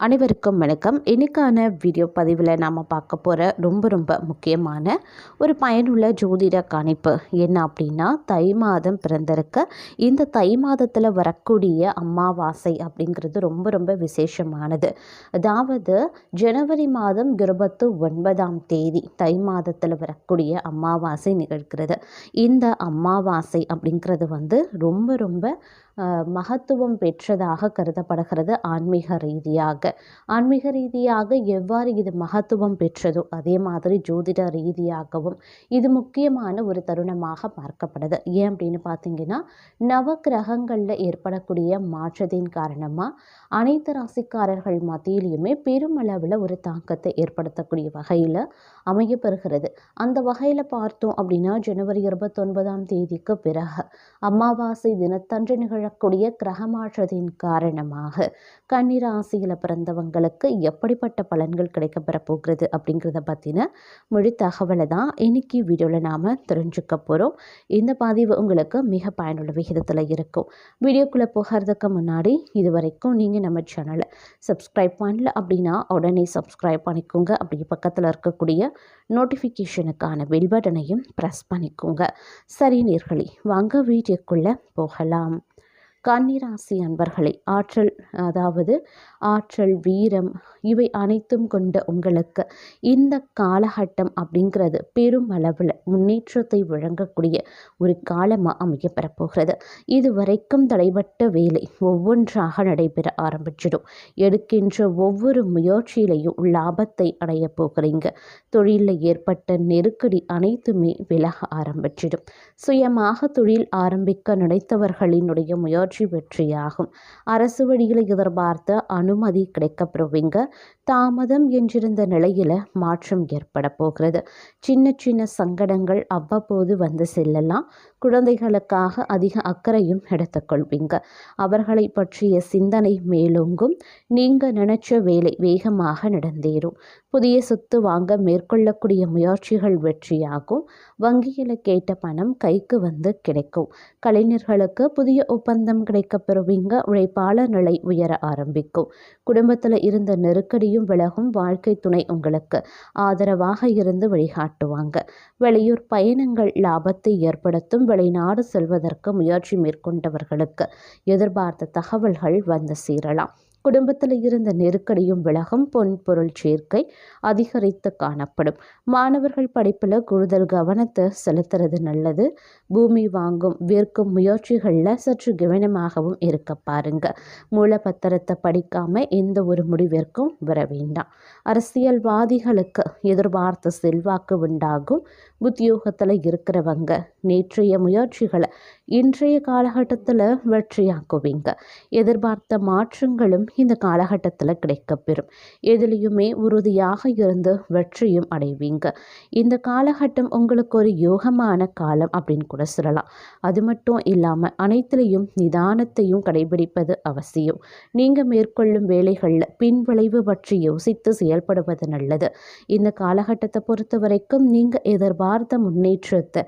அனைவருக்கும் வணக்கம். இன்றைக்கான வீடியோ பதிவில் நாம் பார்க்க போகிற ரொம்ப ரொம்ப முக்கியமான ஒரு பயனுள்ள ஜோதிட கணிப்பு என்ன அப்படின்னா தை மாதம் பிறந்திருக்க இந்த தை மாதத்தில் வரக்கூடிய அமாவாசை அப்படிங்கிறது ரொம்ப ரொம்ப விசேஷமானது. அதாவது ஜனவரி மாதம் இருபத்து ஒன்பதாம் தேதி தை மாதத்தில் வரக்கூடிய அமாவாசை நிகழ்கிறது. இந்த அமாவாசை அப்படிங்கிறது வந்து ரொம்ப ரொம்ப மகத்துவம் பெற்றதாக கருதப்படுகிறது ஆன்மீக ரீதியாக. ஆன்மீக ரீதியாக எவ்வாறு இது மகத்துவம் பெற்றதோ அதே மாதிரி ஜோதிட ரீதியாகவும் இது முக்கியமான ஒரு தருணமாக பார்க்கப்படுது. ஏன் அப்படின்னு பார்த்தீங்கன்னா நவ கிரகங்களில் ஏற்படக்கூடிய மாற்றத்தின் காரணமாக அனைத்து ராசிக்காரர்கள் மத்தியிலையுமே பெருமளவில் ஒரு தாக்கத்தை ஏற்படுத்தக்கூடிய வகையில் அமையப்பெறுகிறது. அந்த வகையில் பார்த்தோம் அப்படின்னா ஜனவரி இருபத்தொன்பதாம் தேதிக்கு பிறகு அமாவாசை தினத்தன்று நிகழக்கூடிய கிரகமாற்றத்தின் காரணமாக கன்னிராசியில் பிறந்தவங்களுக்கு எப்படிப்பட்ட பலன்கள் கிடைக்கப்பெற போகிறது அப்படிங்கிறத பற்றின முழு தகவலை தான் இன்னைக்கு வீடியோவில் நாம் தெரிஞ்சுக்க போகிறோம் இந்த பதிவு உங்களுக்கு மிக பயனுள்ள விகிதத்தில் இருக்கும். வீடியோக்குள்ளே போகிறதுக்கு முன்னாடி இது வரைக்கும் நீங்கள் நம்ம சேனலை சப்ஸ்கிரைப் பண்ணல அப்படின்னா உடனே சப்ஸ்கிரைப் பண்ணிக்கோங்க. அப்படி பக்கத்தில் இருக்கக்கூடிய நோட்டிஃபிகேஷனுக்கான பெல் பட்டனையும் ப்ரெஸ் பண்ணிக்கோங்க. சரி நேர்களி வாங்க வீடியோக்குள்ளே போகலாம். கன்னிராசி அன்பர்களை ஆற்றல் அதாவது ஆற்றல் வீரம் இவை அனைத்தும் கொண்ட உங்களுக்கு இந்த காலகட்டம் அப்படிங்கிறது பெரும் அளவில் முன்னேற்றத்தை வழங்கக்கூடிய ஒரு காலமாக அமையப்பெற போகிறது இது வரைக்கும் தடைபட்ட வேலை ஒவ்வொன்றாக நடைபெற ஆரம்பிச்சிடும். எடுக்கின்ற ஒவ்வொரு முயற்சியிலையும் லாபத்தை அடைய போகிறீங்க. தொழிலில் ஏற்பட்ட நெருக்கடி அனைத்துமே விலக ஆரம்பிச்சிடும். சுயமாக தொழில் ஆரம்பிக்க நினைத்தவர்களினுடைய முயற்சி வெற்றியாகும். அரசு வழியில் எதிர்பார்த்த அனுமதி கிடைக்கப்பெறுவீங்க. தாமதம் என்றிருந்த நிலையில் மாற்றம் ஏற்பட போகிறது. சின்ன சின்ன சங்கடங்கள் அவ்வப்போது வந்து செல்லலாம். குழந்தைகளுக்காக அதிக அக்கறையும் எடுத்துக்கொள்வீங்க அவர்களை பற்றிய சிந்தனை மேலோங்கும். நீங்கள் நினைச்ச வேலை வேகமாக நடந்தேறும். புதிய சொத்து வாங்க மேற்கொள்ளக்கூடிய முயற்சிகள் வெற்றியாகும். வங்கியில் கேட்ட பணம் கைக்கு வந்து கிடைக்கும். கலைஞர்களுக்கு புதிய ஒப்பந்தம் கிடைக்க பெறுவீங்க உழைப்பாளர் நிலை உயர ஆரம்பிக்கும். குடும்பத்தில் இருந்த நெருக்கடியும் விலகும். வாழ்க்கை துணை உங்களுக்கு ஆதரவாக இருந்து வழிகாட்டுவாங்க. வெளியூர் பயணங்கள் லாபத்தை ஏற்படுத்தும். வெளிநாடு செல்வதற்கு முயற்சி மேற்கொண்டவர்களுக்கு எதிர்பார்த்த தகவல்கள் வந்து சேரலாம். குடும்பத்தில் இருந்த நெருக்கடியும் விலகும் பொன் பொருள் சேர்க்கை அதிகரித்து காணப்படும். மாணவர்கள் படிப்பில் கூடுதல் கவனத்தை செலுத்துறது நல்லது. பூமி வாங்கும் விற்கும் முயற்சிகளில் சற்று கவனமாகவும் இருக்க பாருங்க. மூலப்பத்திரத்தை படிக்காம எந்த ஒரு முடிவிற்கும் வர வேண்டாம். அரசியல்வாதிகளுக்கு எதிர்பார்த்த செல்வாக்கு உண்டாகும். உத்தியோகத்தில் இருக்கிறவங்க நேற்றைய முயற்சிகளை இன்றைய காலகட்டத்தில் வெற்றியாக்குவீங்க. எதிர்பார்த்த மாற்றங்களும் இந்த காலகட்டத்தில் கிடைக்கப்பெறும். எதுலேயுமே உறுதியாக இருந்து வெற்றியும் அடைவீங்க. இந்த காலகட்டம் உங்களுக்கு ஒரு யோகமான காலம் அப்படின்னு கூட சொல்லலாம். அது மட்டும் இல்லாமல் அனைத்துலேயும் நிதானத்தையும் கடைபிடிப்பது அவசியம். நீங்கள் மேற்கொள்ளும் வேலைகளில் பின்விளைவு பற்றி யோசித்து செயல்படுவது நல்லது. இந்த காலகட்டத்தை பொறுத்த வரைக்கும் நீங்கள் எதிர்பார்த்த முன்னேற்றத்தை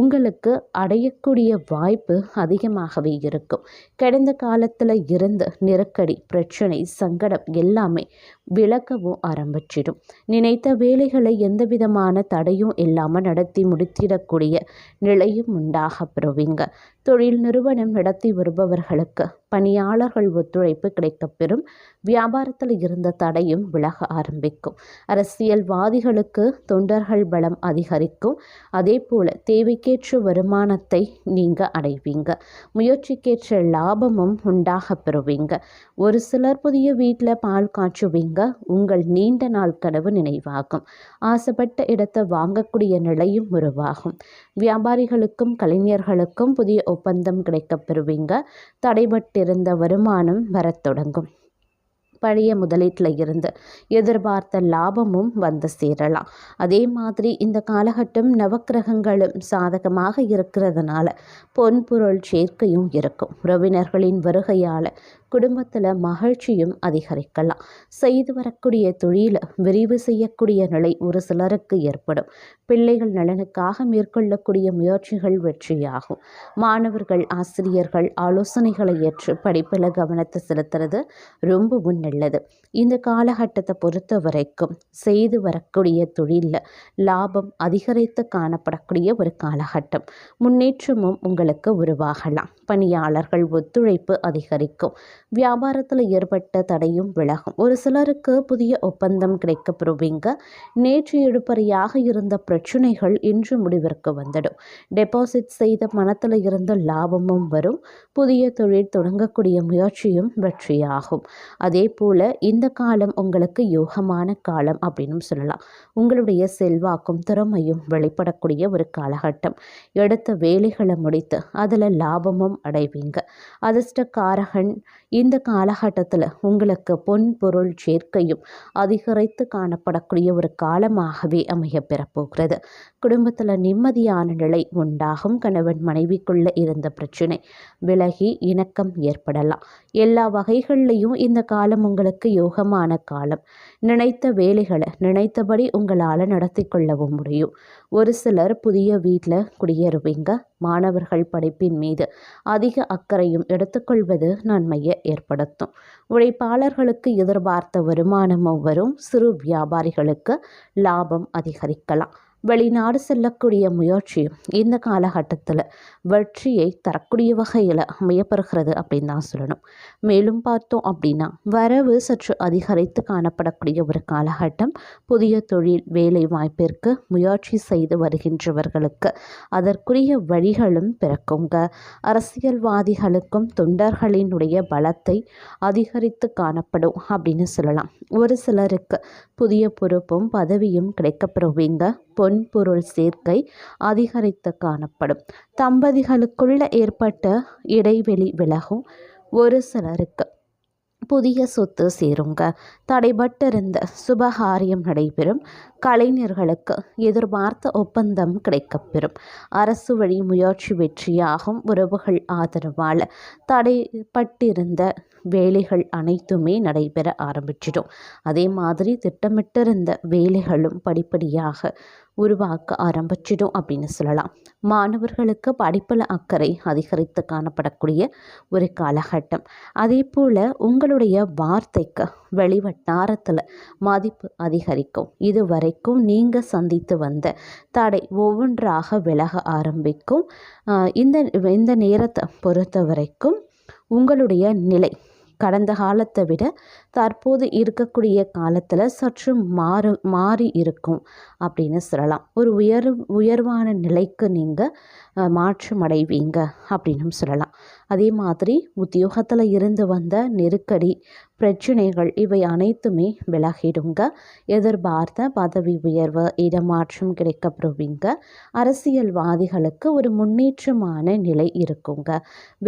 உங்களுக்கு அடையக்கூடிய வாய்ப்பு அதிகமாகவே இருக்கும். கடந்த காலத்தில் இருந்து நெருக்கடி பிரச்சனை சங்கடம் எல்லாமே விளக்கவும் ஆரம்பிச்சிடும். நினைத்த வேலைகளை எந்த விதமான தடையும் இல்லாமல் நடத்தி முடித்திடக்கூடிய நிலையும் உண்டாக பெறுவீங்க. தொழில் நிறுவனம் நடத்தி வருபவர்களுக்கு பணியாளர்கள் ஒத்துழைப்பு கிடைக்கப்பெறும் வியாபாரத்தில் இருந்த தடையும் விலக ஆரம்பிக்கும். அரசியல்வாதிகளுக்கு தொண்டர்கள் பலம் அதிகரிக்கும். அதே போல் தேவைக்கேற்ற வருமானத்தை நீங்கள் அடைவீங்க. முயற்சிக்கேற்ற லாபமும் உண்டாக பெறுவீங்க. ஒரு சிலர் புதிய வீட்டில் பால் காய்ச்சுவீங்க. உங்கள் நீண்ட நாள் கனவு நினைவாகும். ஆசைப்பட்ட இடத்தை வாங்கக்கூடிய நிலையும் உருவாகும். வியாபாரிகளுக்கும் கலைஞர்களுக்கும் புதிய ஒப்பந்தம் கிடைக்கப் பெறுவீங்க. தடைபட்டிருந்த வருமானம் வரத் தொடங்கும். பழைய முதலீட்டில் இருந்து எதிர்பார்த்த லாபமும் வந்து சேரலாம். அதே மாதிரி இந்த காலகட்டம் நவக்கிரகங்களும் சாதகமாக இருக்கிறதுனால பொன்பொருள் சேர்க்கையும் இருக்கும். உறவினர்களின் வருகையால் குடும்பத்தில் மகிழ்ச்சியும் அதிகரிக்கலாம். செய்து வரக்கூடிய தொழிலை விரிவு செய்யக்கூடிய நிலை ஒரு சிலருக்கு ஏற்படும். பிள்ளைகள் நலனுக்காக மேற்கொள்ளக்கூடிய முயற்சிகள் வெற்றியாகும். மாணவர்கள் ஆசிரியர்கள் ஆலோசனைகளை ஏற்று படிப்பில் கவனத்தை செலுத்துறது ரொம்பவும் நல்லது இந்த காலகட்டத்தை பொறுத்த வரைக்கும் செய்து வரக்கூடிய தொழிலில் லாபம் அதிகரித்து காணப்படக்கூடிய ஒரு காலகட்டம். முன்னேற்றமும் உங்களுக்கு உருவாகலாம். பணியாளர்கள் ஒத்துழைப்பு அதிகரிக்கும். வியாபாரத்தில் ஏற்பட்ட தடையும் விலகும். ஒரு சிலருக்கு புதிய ஒப்பந்தம் கிடைக்கப்பெறுவீங்க நேற்று எடுப்பறையாக இருந்த பிரச்சனைகள் இன்று முடிவிற்கு வந்துடும். டெபாசிட் செய்த பணத்தில் இருந்த லாபமும் வரும். புதிய தொழில் தொடங்கக்கூடிய முயற்சியும் வெற்றியாகும். அதே போல் இந்த காலம் உங்களுக்கு யோகமான காலம் அப்படின்னு சொல்லலாம். உங்களுடைய செல்வாக்கும் திறமையும் வெளிப்படக்கூடிய ஒரு காலகட்டம். எடுத்த வேலைகளை முடித்து அதில் லாபமும் அடைவீங்க. அதிர்ஷ்டக்காரகன் இந்த காலகட்டத்தில் உங்களுக்கு பொன் பொருள் சேர்க்கையும் அதிகரித்து காணப்படக்கூடிய ஒரு காலமாகவே அமைய பெறப்போகிறது. குடும்பத்தில் நிம்மதியான நிலை உண்டாகும். கணவன் மனைவிக்குள்ள இருந்த பிரச்சனை விலகி இணக்கம் ஏற்படலாம். எல்லா வகைகள்லையும் இந்த காலம் உங்களுக்கு யோகமான காலம். நினைத்த வேலைகளை நினைத்தபடி உங்களால் நடத்தி கொள்ளவும் முடியும். ஒரு சிலர் புதிய வீட்டில் குடியேறுவீங்க. மாணவர்கள் படிப்பின் மீது அதிக அக்கறையும் எடுத்துக்கொள்வது நன்மையை ஏற்படுத்தும். உழைப்பாளர்களுக்கு எதிர்பார்த்த வருமானமும் வரும் சிறு வியாபாரிகளுக்கு லாபம் அதிகரிக்கலாம். வெளிநாடு செல்லக்கூடிய முயற்சி இந்த காலகட்டத்தில் வெற்றியை தரக்கூடிய வகையில் அமையப்பெறுகிறது அப்படின்னு தான் சொல்லணும். மேலும் பார்த்தோம் அப்படின்னா வரவு சற்று அதிகரித்து காணப்படக்கூடிய ஒரு காலகட்டம் புதிய தொழில் வேலை வாய்ப்பிற்கு முயற்சி செய்து வருகின்றவர்களுக்கு அதற்குரிய வழிகளும் பிறக்குங்க. அரசியல்வாதிகளுக்கும் தொண்டர்களினுடைய பலத்தை அதிகரித்து காணப்படும் அப்படின்னு சொல்லலாம். ஒரு சிலருக்கு புதிய பொறுப்பும் பதவியும் கிடைக்கப்பெறுவீங்க. பொன் பொருள் சேர்க்கை அதிகரித்து காணப்படும். தம்பதிகளுக்குள்ள ஏற்பட்ட இடைவெளி விலகும் ஒரு சிலருக்கு. புதிய சொத்து சேருங்க. தடைபட்டிருந்த சுபகாரியம் நடைபெறும். கலைஞர்களுக்கு எதிர்பார்த்த ஒப்பந்தம் கிடைக்கப்பெறும். அரசு வழி முயற்சி வெற்றியாகும். உறவுகள் ஆதரவால் தடைப்பட்டிருந்த வேலைகள் அனைத்துமே நடைபெற ஆரம்பிச்சிடும். அதே மாதிரி திட்டமிட்டிருந்த வேலைகளும் படிப்படியாக உருவாக்க ஆரம்பிச்சிடும் அப்படின்னு சொல்லலாம். மாணவர்களுக்கு படிப்பில் அக்கறை அதிகரித்து காணப்படக்கூடிய ஒரு காலகட்டம். அதே போல் உங்களுடைய வார்த்தைக்கு வெளிவட்டாரத்தில் மதிப்பு அதிகரிக்கும். இது வரைக்கும் நீங்கள் சந்தித்து வந்த தடை ஒவ்வொன்றாக விலக ஆரம்பிக்கும். இந்த இந்த நேரத்தை பொறுத்த வரைக்கும் உங்களுடைய நிலை கடந்த காலத்தை விட தற்போது இருக்கக்கூடிய காலத்தில் சற்று மாறு மாறி இருக்கும் அப்படின்னு சொல்லலாம். ஒரு உயர் உயர்வான நிலைக்கு நீங்கள் மாற்றம் அடைவீங்க அப்படின்னும் சொல்லலாம். அதே மாதிரி உத்தியோகத்தில் இருந்து வந்த நெருக்கடி பிரச்சனைகள் இவை அனைத்துமே விலகிடுங்க. எதிர்பார்த்த பதவி உயர்வு இடமாற்றம் கிடைக்கப்படுவீங்க அரசியல்வாதிகளுக்கு ஒரு முன்னேற்றமான நிலை இருக்குங்க.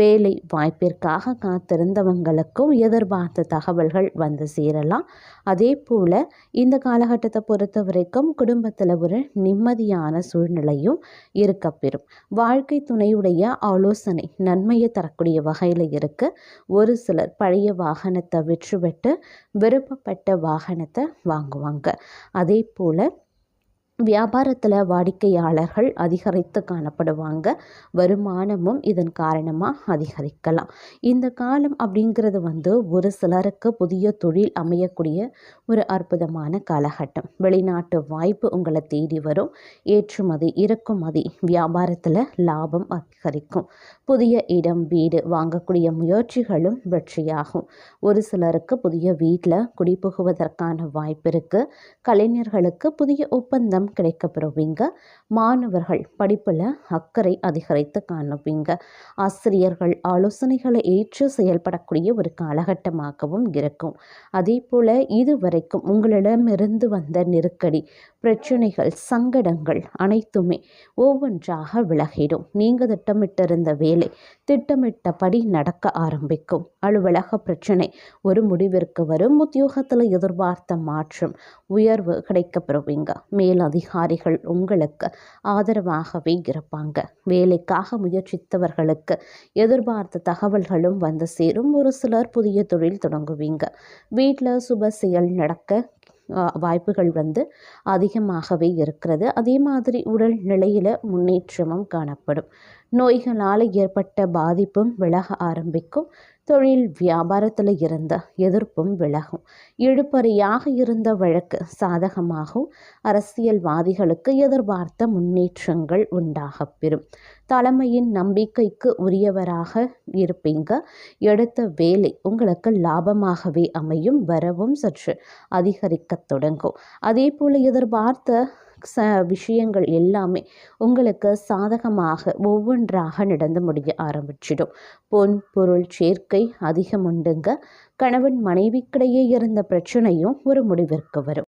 வேலை வாய்ப்பிற்காக காத்திருந்தவங்களுக்கும் எதிர்பார்த்த தகவல்கள் வந்து சேரலாம். அதே போல் இந்த காலகட்டத்தை பொறுத்த வரைக்கும் குடும்பத்தில் ஒரு நிம்மதியான சூழ்நிலையும் இருக்கப்பெறும் வாழ்க்கை துணையுடைய ஆலோசனை நன்மையை தரக்கூடிய வகையில் இருக்குது ஒரு சிலர் பழைய வாகனத்தை விற்றுவிட்டு விருப்பப்பட்ட வாகனத்தை வாங்குவாங்க. அதே போல் வியாபாரத்தில் வாடிக்கையாளர்கள் அதிகரித்து காணப்படுவாங்க. வருமானமும் இதன் காரணமாக அதிகரிக்கலாம். இந்த காலம் அப்படிங்கிறது வந்து ஒரு சிலருக்கு புதிய தொழில் அமையக்கூடிய ஒரு அற்புதமான காலகட்டம். வெளிநாட்டு வாய்ப்பு உங்களை தேடி வரும். ஏற்றுமதி இறக்குமதி வியாபாரத்தில் லாபம் அதிகரிக்கும். புதிய இடம் வீடு வாங்கக்கூடிய முயற்சிகளும் வெற்றியாகும். ஒரு சிலருக்கு புதிய வீட்டில் குடிபுகுவதற்கான வாய்ப்பு இருக்குது கலைஞர்களுக்கு புதிய ஒப்பந்தம் பட்டம் கிடைக்கப்பெறுவீங்க. மாணவர்கள் படிப்பில் அக்கறை அதிகரித்து காணுவீங்க. ஆசிரியர்கள் ஆலோசனைகளை ஏற்று செயல்படக்கூடிய ஒரு காலகட்டமாகவும் இருக்கும். அதே போல் இதுவரைக்கும் உங்களிடமிருந்து வந்த நெருக்கடி பிரச்சனைகள் சங்கடங்கள் அனைத்துமே ஒவ்வொன்றாக விலகிடும். நீங்கள் திட்டமிட்டிருந்த வேலை திட்டமிட்டபடி நடக்க ஆரம்பிக்கும். அலுவலக பிரச்சனை ஒரு முடிவிற்கு வரும். உத்தியோகத்தில் எதிர்பார்த்த மாற்றம் உயர்வு கிடைக்கப்பெறுவீங்க. மேலதிகாரிகள் உங்களுக்கு ஆதரவாகவே இருப்பாங்க. வேலைக்காக முயற்சித்தவர்களுக்கு எதிர்பார்த்த தகவல்களும் வந்து சேரும். ஒரு சிலர் புதிய தொழில் தொடங்குவீங்க. வீட்டில் சுப செயல் நடக்க வாய்ப்புகள் வந்து அதிகமாகவே இருக்கிறது. அதே மாதிரி உடல் நிலையில் முன்னேற்றமும் காணப்படும். நோய்களால் ஏற்பட்ட பாதிப்பும் விலக ஆரம்பிக்கும். தொழில் வியாபாரத்தில் இருந்த எதிர்ப்பும் விலகும். இழுப்பறையாக இருந்த வழக்கு சாதகமாகும். அரசியல்வாதிகளுக்கு எதிர்பார்த்த முன்னேற்றங்கள் உண்டாகப்பெறும் தலைமையின் நம்பிக்கைக்கு உரியவராக இருப்பீங்க. எடுத்த வேலை உங்களுக்கு லாபமாகவே அமையும். வரவும் சற்று அதிகரிக்க தொடங்கும். அதே போல் எதிர்பார்த்த ச விஷயங்கள் எல்லாமே உங்களுக்கு சாதகமாக ஒவ்வொன்றாக நடந்து முடிய ஆரம்பிச்சிடும். பொன் பொருள் சேர்க்கை அதிகம் உண்டுங்க. கணவன் மனைவிக்கிடையே இருந்த பிரச்சனையும் ஒரு முடிவிற்கு வரும்.